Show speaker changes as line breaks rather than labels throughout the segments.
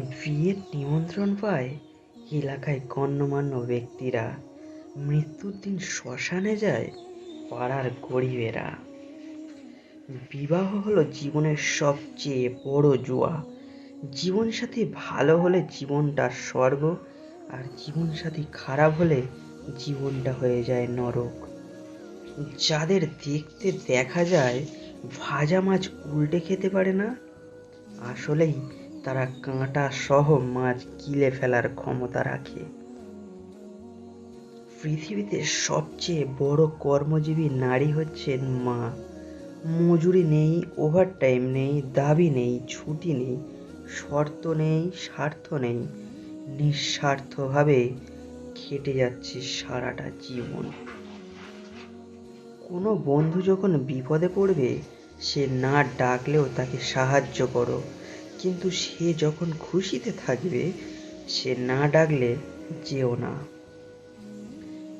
বিয়ের নিমন্ত্রণ পায় এলাকায় গণ্যমান্য ব্যক্তিরা। মৃত্যুর দিন শ্মশানে যায় পাড়ার গরিবেরা। বিবাহ হলো জীবনের সবচেয়ে বড় জুয়া। জীবন জীবনসাথী ভালো হলে জীবনটা স্বর্গ, আর জীবন জীবনসাথী খারাপ হলে জীবনটা হয়ে যায় নরক। যাদের দেখতে দেখা যায়, ভাজা মাছ উল্টে খেতে পারে না, আসলেই তারা কাঁটা সহ মাছ গিলে ফেলার ক্ষমতা রাখে। পৃথিবীতে সবচেয়ে বড় কর্মজীবী নারী হচ্ছেন মা। মজুরি নেই ওভারটাইম নেই, দাবি নেই, ছুটি নেই, শর্ত নেই, স্বার্থ নেই। নিঃস্বার্থভাবে খেটে যাচ্ছে সারাটা জীবন। কোনো বন্ধু যখন বিপদে পড়বে, সে না ডাকলেও তাকে সাহায্য করো। কিন্তু সে যখন খুশিতে থাকবে, সে না ডাকলে যেও না।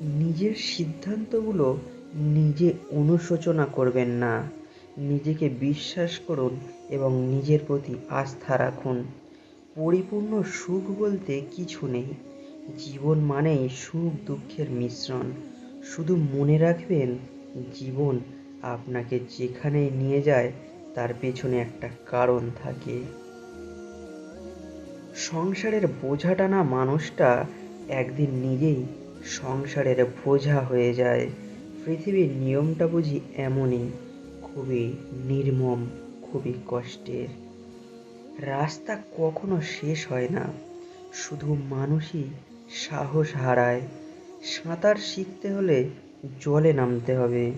নিজের সিদ্ধান্তগুলো নিজে অনুশোচনা করবেন না। নিজেকে বিশ্বাস করুন এবং নিজের প্রতি আস্থা রাখুন। পরিপূর্ণ সুখ বলতে কিছু নেই। জীবন মানেই সুখ দুঃখের মিশ্রণ। শুধু মনে রাখবেন, জীবন আপনাকে যেখানে নিয়ে যায়, তার পেছনে একটা কারণ থাকে। সংসারের বোঝা টানা মানুষটা একদিন নিজেই সংসারের বোঝা হয়ে যায়। পৃথিবীর নিয়মটা বুঝি এমনই, খুবই নির্মম, খুবই কষ্টের। রাস্তা কখনো শেষ হয় না, শুধু মানুষই সাহস হারায়। সাঁতার শিখতে হলে জলে নামতে হবে,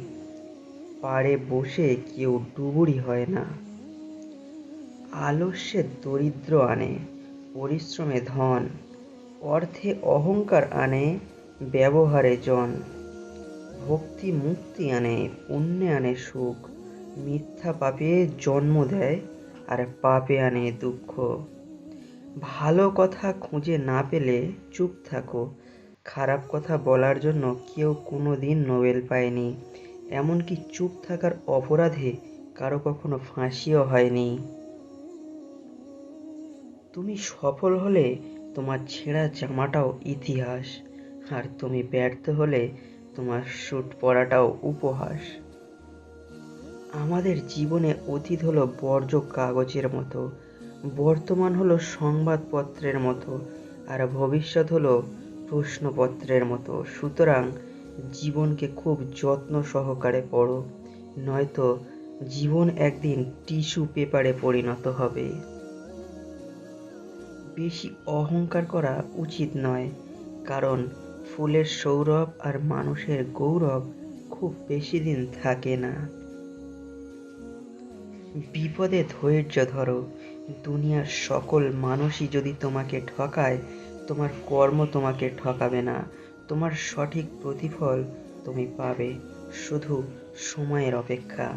পাড়ে বসে কেউ ডুবুরি হয় না। আলস্যে দরিদ্র আনে পরিশ্রমে ধন, অর্থে অহংকার আনে, ব্যবহারে জন। ভক্তি মুক্তি আনে, পুণ্যে আনে সুখ। মিথ্যা পাপে জন্ম দেয়, আর পাপে আনে দুঃখ। ভালো কথা খুঁজে না পেলে চুপ থাকো। খারাপ কথা বলার জন্য কেউ কোনো দিন নোবেল পায়নি। এমনকি চুপ থাকার অপরাধে কারও কখনো ফাঁসিও হয়নি। তুমি সফল হলে তোমার ছেঁড়া জামাটাও ইতিহাস, আর তুমি ব্যর্থ হলে তোমার স্যুট পরাটাও উপহাস। আমাদের জীবনে অতীত হলো বর্জ্য কাগজের মতো, বর্তমান হলো সংবাদপত্রের মতো, আর ভবিষ্যৎ হলো প্রশ্নপত্রের মতো। সুতরাং জীবনকে খুব যত্ন সহকারে পড়ো, নয়তো জীবন একদিন টিস্যু পেপারে পরিণত হবে। বেশি অহংকার করা উচিত নয়, কারণ ফুলের সৌরভ আর মানুষের গৌরব খুব বেশি দিন থাকে না। বিপদে ধৈর্য ধরো, দুনিয়ার সকল মানুষই যদি তোমাকে ঠকায়, তোমার কর্ম তোমাকে ঠকাবে না, তোমার সঠিক প্রতিফল তুমি পাবে, শুধু সময়ের অপেক্ষা।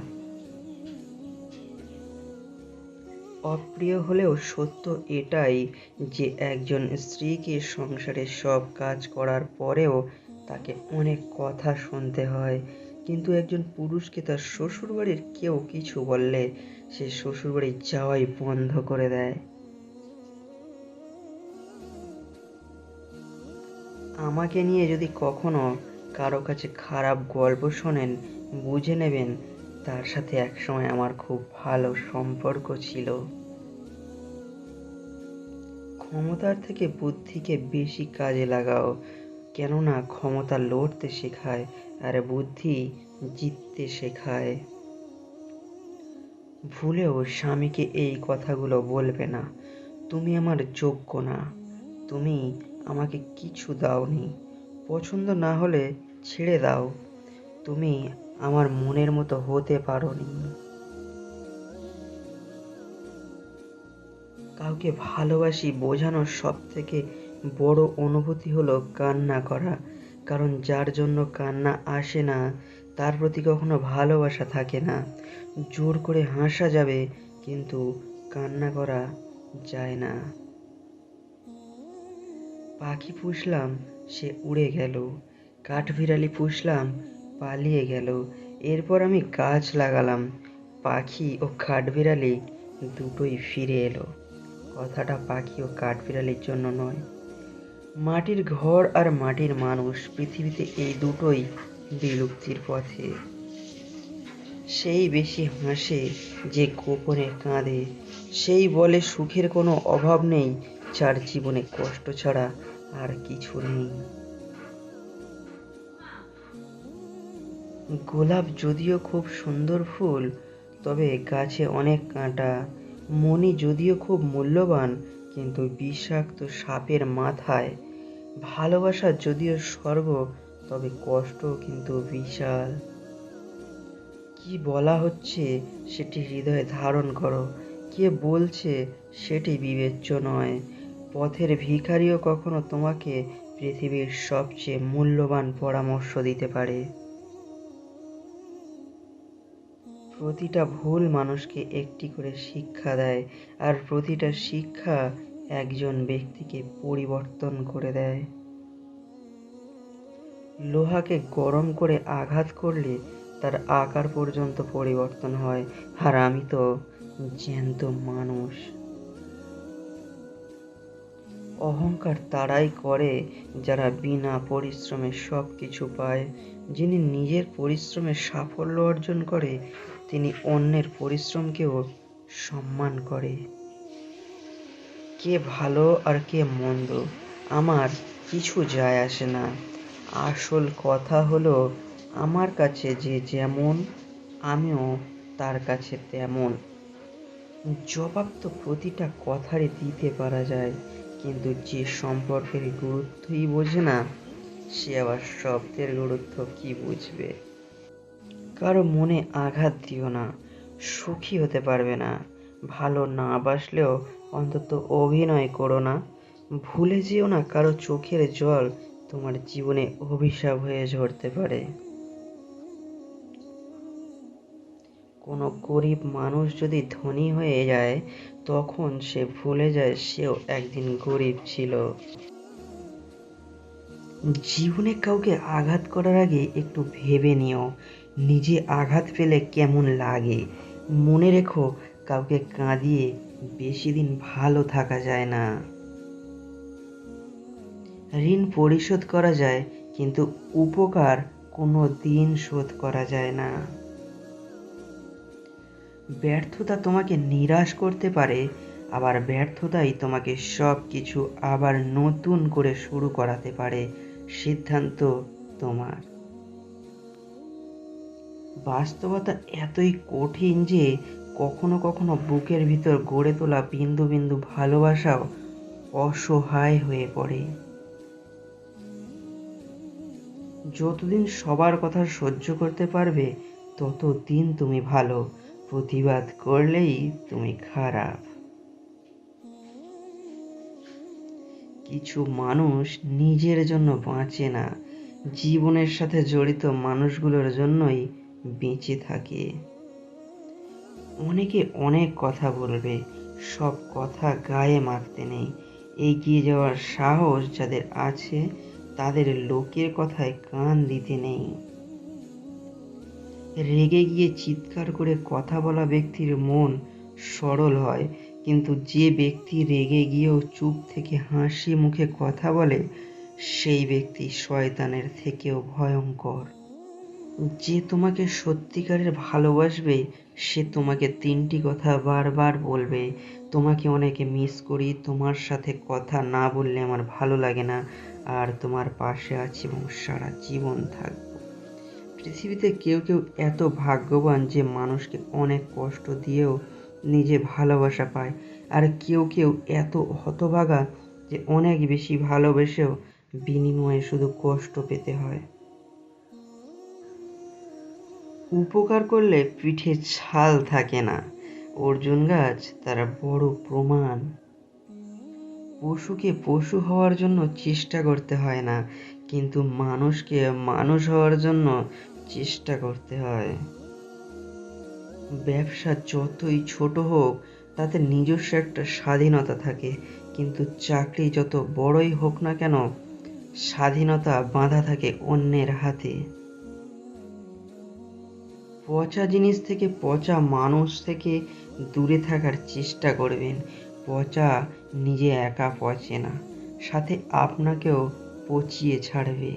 অপ্রিয় হলেও সত্য এটাই যে একজন স্ত্রীকে সংসারে সব কাজ করার পরেও তাকে অনেক কথা শুনতে হয়। কিন্তু একজন পুরুষকে তার শ্বশুরবাড়ির কেউ কিছু বললে সে শ্বশুরবাড়ি যাওয়াই বন্ধ করে দেয়। আমাকে নিয়ে যদি কখনো কারও কাছে খারাপ গল্প শোনেন, বুঝে নেবেন তার সাথে একসময় আমার খুব ভালো সম্পর্ক ছিল। ক্ষমতার থেকে বুদ্ধিকে বেশি কাজে লাগাও, কেননা ক্ষমতা লড়তে শেখায় আর বুদ্ধি জিততে শেখায়। ভুলেও স্বামীকে এই কথাগুলো বলবে না, তুমি আমার যোগ্য না, তুমি আমাকে কিছু দাওনি, পছন্দ না হলে ছেড়ে দাও, তুমি আমার মনের মতো হতে পারোনি। কাউকে ভালোবাসি বোঝানোর সব থেকে বড় অনুভূতি হলো কান্না করা, কারণ যার জন্য কান্না আসে না, তার প্রতি কখনো ভালোবাসা থাকে না। জোর করে হাসা যাবে, কিন্তু কান্না করা যায় না। পাখি পুষলাম, সে উড়ে গেল। কাঠবিড়ালি পুষলাম পালিয়ে গেল। এরপর আমি গাছ লাগালাম। পাখি ও কাঠবিড়ালি দুটোই ফিরে এলো। কথাটা পাখি ও কাঠবিড়ালির জন্য নয়। মাটির ঘর আর মাটির মানুষ পৃথিবীতে এই দুটোই বিলুপ্তির পথে। সেই বেশি হাসে যে গোপনে কাঁদে। সেই বলে সুখের কোনো অভাব নেই। যার জীবনে কষ্ট ছাড়া আর কিছু নেই। গোলাপ যদিও খুব সুন্দর ফুল, তবে গাছে অনেক কাঁটা। মণি যদিও খুব মূল্যবান, কিন্তু বিষাক্ত সাপের মাথায়। ভালোবাসা যদিও স্বর্গ, তবে কষ্ট কিন্তু বিশাল। কি বলা হচ্ছে সেটি হৃদয়ে ধারণ করো। কে বলছে সেটি বিবেচ্য নয়। পথের ভিখারিও কখনো তোমাকে পৃথিবীর সবচেয়ে মূল্যবান পরামর্শ দিতে পারে। প্রতিটা ভুল মানুষকে একটি করে শিক্ষা দেয় আর প্রতিটা শিক্ষা একজন ব্যক্তিকে পরিবর্তন করে দেয়। লোহাকে গরম করে আঘাত করলে তার আকার পর্যন্ত পরিবর্তন হয় আর আমি তো জ্যান্ত মানুষ। অহংকার তারাই করে যারা বিনা পরিশ্রমে সব কিছু পায়। যিনি নিজের পরিশ্রমে সাফল্য অর্জন করে তিনি অন্যের পরিশ্রমকেও সম্মান করে। কে ভালো আর কে মন্দ, আমার কিছু যায় আসে না। আসল কথা হলো, আমার কাছে যে যেমন, আমিও তার কাছে তেমন। জবাব তো প্রতিটা কথারই দিতে পারা যায়, কিন্তু যে সম্পর্কের গুরুত্বই বোঝে না, সে আবার শব্দের গুরুত্ব কি বুঝবে? কারও মনে আঘাত দিও না। সুখী হতে পারবে না। ভালো না বাসলেও অন্তত অভিনয় করো না। ভুলে যেও না কারও চোখের জল তোমার জীবনে অভিশাপ হয়ে ঝরতে পারে। কোনো গরিব মানুষ যদি ধনী হয়ে যায়, তখন সে ভুলে যায় সেও একদিন গরিব ছিল। জীবনে কাউকে আঘাত করার আগে একটু ভেবে নিও। নিজে আঘাত পেলে কেমন লাগে? মনে রেখো, কাউকে কাঁদিয়ে বেশি দিন ভালো থাকা যায় না। ঋণ পরিশোধ করা যায়, কিন্তু উপকার কোনো দিন শোধ করা যায় না। ব্যর্থতা তোমাকে নিরাশ করতে পারে, আবার ব্যর্থতাই তোমাকে সব কিছু আবার নতুন করে শুরু করাতে পারে, সিদ্ধান্ত তোমার। বাস্তবতা এতই কঠিন যে কখনো কখনো বুকের ভিতর গড়ে তোলা বিন্দু বিন্দু ভালোবাসাও অসহায় হয়ে পড়ে। যতদিন সবার কথা সহ্য করতে পারবে, ততদিন তুমি ভালো। প্রতিবাদ করলেই তুমি খারাপ। কিছু মানুষ নিজের জন্য বাঁচে না। জীবনের সাথে জড়িত মানুষগুলোর জন্যই বেঁচে থাকে। অনেকে অনেক কথা বলবে, সব কথা গায়ে মারতে নেই। এগিয়ে যাওয়ার সাহস যাদের আছে, তাদের লোকের কথায় কান দিতে নেই। রেগে গিয়ে চিৎকার করে কথা বলা ব্যক্তির মন সরল হয়, কিন্তু যে ব্যক্তি রেগে গিয়েও চুপ থেকে হাসি মুখে কথা বলে, সেই ব্যক্তি শয়তানের থেকেও ভয়ঙ্কর। যে তোমাকে সত্যিকারের ভালোবাসবে, সে তোমাকে তিনটি কথা বারবার বলবে। তোমাকে অনেকে মিস করি, তোমার সাথে কথা না বললে আমার ভালো লাগে না, আর তোমার পাশে আছি এবং সারা জীবন থাকব। পৃথিবীতে কেউ কেউ এত ভাগ্যবান যে মানুষকে অনেক কষ্ট দিয়েও নিজে ভালোবাসা পায়, আর কেউ কেউ এত হতভাগা যে অনেক বেশি ভালোবেসেও বিনিময়ে শুধু কষ্ট পেতে হয়। উপকার করলে পিঠে ছাল থাকে না। অর্জুন গাছ, তারা বড় প্রমাণ। পশুকে পশু হওয়ার জন্য চেষ্টা করতে হয় না, কিন্তু মানুষকে মানুষ হওয়ার জন্য চেষ্টা করতে হয়। ব্যবসা যতই ছোট হোক, তাতে নিজস্ব একটা স্বাধীনতা থাকে, কিন্তু চাকরি যত বড়ই হোক না কেন, স্বাধীনতা বাঁধা থাকে অন্যের হাতে। পচা জিনিস থেকে পচা মানুষ থেকে দূরে থাকার চেষ্টা করবেন। পচা নিজে একা পচে না, সাথে আপনাকেও পচিয়ে ছাড়বে।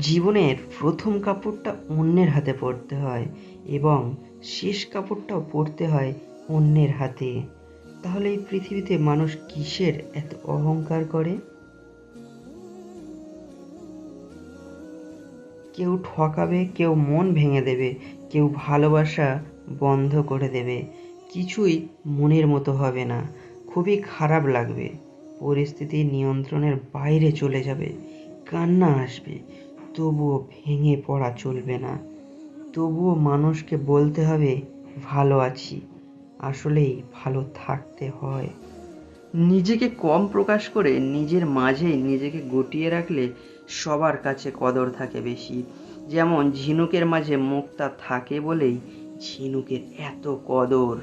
জীবনের প্রথম কাপড়টা অন্যের হাতে পরতে হয় এবং শেষ কাপড়টাও পরতে হয় অন্যের হাতে। তাহলে এই পৃথিবীতে মানুষ কিসের এত অহংকার করে? কেউ ঠকাবে, কেউ মন ভেঙে দেবে, কেউ ভালোবাসা বন্ধ করে দেবে। কিছুই মনের মতো হবে না, খুবই খারাপ লাগবে। পরিস্থিতি নিয়ন্ত্রণের বাইরে চলে যাবে, কান্না আসবে, তবুও ভেঙে পড়া চলবে না। তবুও মানুষকে বলতে হবে, ভালো আছি। আসলেই ভালো থাকতে হয়। নিজেকে কম প্রকাশ করে নিজের মাঝেই নিজেকে গুটিয়ে রাখলে সবার কাছে কদর থাকে বেশি। যেমন, ঝিনুকের মাঝে মুক্তা থাকে বলেই ঝিনুকের এত কদর।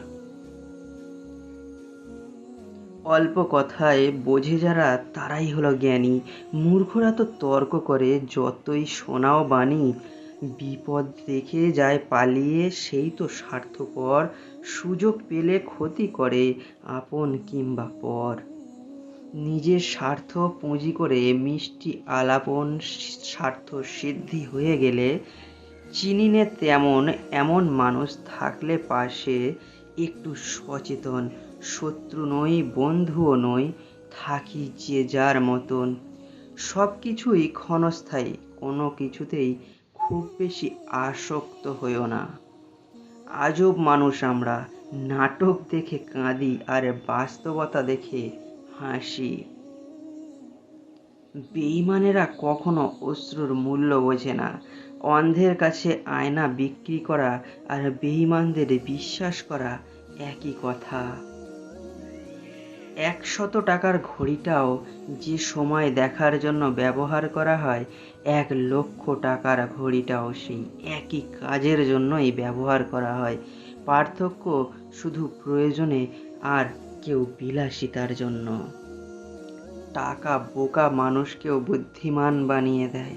অল্প কথায় বোঝে যারা, তারাই হলো জ্ঞানী। মূর্খরা তো তর্ক করে, যতই শোনাও বাণী, বিপদ দেখে যায় পালিয়ে, সেই তো স্বার্থপর। সুযোগ পেলে ক্ষতি করে, আপন কিংবা পর। নিজের স্বার্থ পুঁজি করে মিষ্টি আলাপন স্বার্থ সিদ্ধি হয়ে গেলে চিনিনে তেমন এমন মানুষ থাকলে পাশে একটু সচেতন, শত্রু নই, বন্ধুও নই, থাকি যে যার মতন। সব কিছুই ক্ষণস্থায়ী, কোনো কিছুতেই খুব বেশি আসক্ত হইও না। আজব মানুষ আমরা, নাটক দেখে কাঁদি আর বাস্তবতা দেখে হাসি। বেইমানেরা কখনো অশ্রুর মূল্য বোঝে না। অন্ধের কাছে আয়না বিক্রি করা আর বেইমানদের বিশ্বাস করা একই কথা। একশত টাকার ঘড়িটাও যে সময় দেখার জন্য ব্যবহার করা হয়, এক লক্ষ টাকার ঘড়িটাও সেই একই কাজের জন্যই ব্যবহার করা হয়। পার্থক্য শুধু প্রয়োজনে আর কেউ বিলাসিতার জন্য। টাকা বোকা মানুষকেও বুদ্ধিমান বানিয়ে দেয়।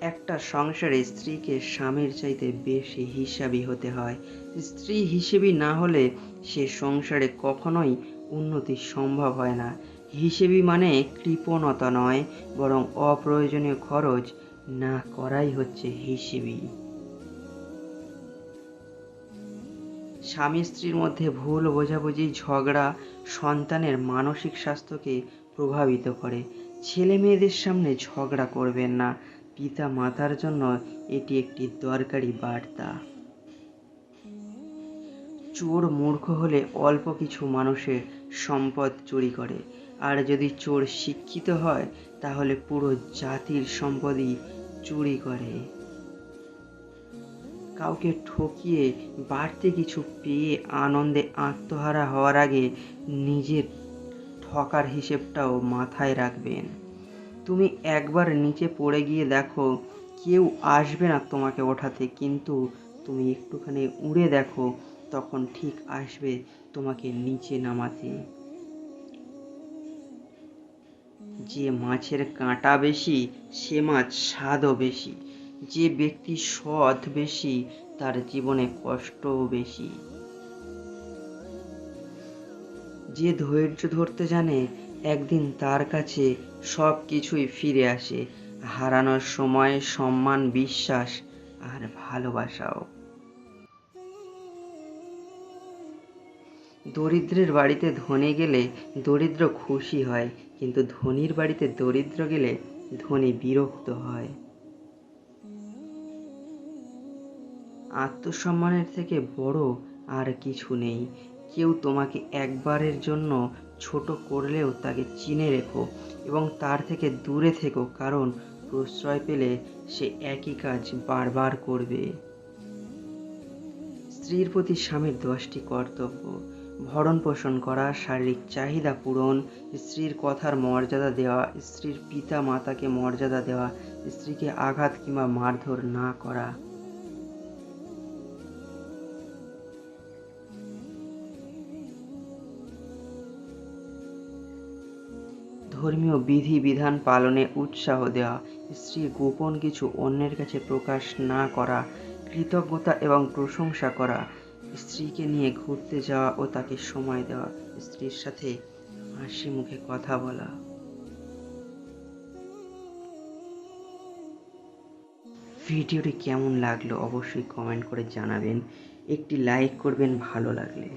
একটা সংসারে স্ত্রীকে স্বামীর চাইতে বেশি হিসাবি হতে হয়। স্ত্রী হিসেবি না হলে সে সংসারে কখনোই উন্নতি সম্ভব হয় না। হিসেবি মানে কৃপণতা নয়, বরং অপ্রয়োজনীয় খরচ না করাই হচ্ছে হিসেবি। স্বামী স্ত্রীর মধ্যে ভুল, বোঝাবুঝি, ঝগড়া সন্তানের মানসিক স্বাস্থ্যকে প্রভাবিত করে। ছেলে মেয়েদের সামনে ঝগড়া করবেন না। পিতা মাতার জন্য এটি একটি দরকারি বার্তা। চোর মূর্খ হলে অল্প কিছু মানুষের সম্পদ চুরি করে। আর যদি চোর শিক্ষিত হয়, তাহলে পুরো জাতির সম্পদই চুরি করে। কাউকে ঠকিয়ে বাড়তি কিছু পেয়ে আনন্দে আত্মহারা হওয়ার আগে নিজের ঠকার হিসেবটাও মাথায় রাখবেন। তুমি একবার নিচে পড়ে গিয়ে দেখো, কেউ আসবে না তোমাকে ওঠাতে, কিন্তু তুমি একটুখানি উড়ে দেখো, তখন ঠিক আসবে তোমাকে নিচে নামাতে। যে মাছের কাঁটা বেশি, সে মাছ স্বাদও বেশি। যে ব্যক্তি সৎ বেশি, তার জীবনে কষ্টও বেশি। যে ধৈর্য ধরতে জানে, একদিন তার কাছে সব কিছুই ফিরে আসে। হারানোর সময় সম্মান, বিশ্বাস আর ভালোবাসাও। দরিদ্রের বাড়িতে ধনী গেলে দরিদ্র খুশি হয়, কিন্তু ধনীর বাড়িতে দরিদ্র গেলে ধনী বিরক্ত হয়। আত্মসম্মানের থেকে বড় আর কিছু নেই। কেউ তোমাকে একবারের জন্য ছোট করলেও তাকে চিনে রেখো এবং তার থেকে দূরে থেকো, কারণ প্রশ্রয় পেলে সে একই কাজ বারবার করবে। স্ত্রীর প্রতি স্বামীর দশটি কর্তব্য। ভরণ পোষণ করা, শারীরিক চাহিদা পূরণ, স্ত্রীর কথার মর্যাদা দেওয়া, স্ত্রীর পিতা মাতাকে মর্যাদা দেওয়া, স্ত্রীকে আঘাত কিংবা মারধর না করা। ধর্মীয় বিধি বিধান পালনে উৎসাহ দেওয়া। স্ত্রীর গোপন কিছু অন্যের কাছে প্রকাশ না করা, কৃতজ্ঞতা এবং প্রশংসা করা। স্ত্রীকে নিয়ে ঘুরতে যাওয়া ও তাকে সময় দেওয়া। স্ত্রীর সাথে হাসি মুখে কথা বলা। ভিডিওটি কেমন লাগল অবশ্যই কমেন্ট করে জানাবেন। একটি লাইক করবেন ভালো লাগলে।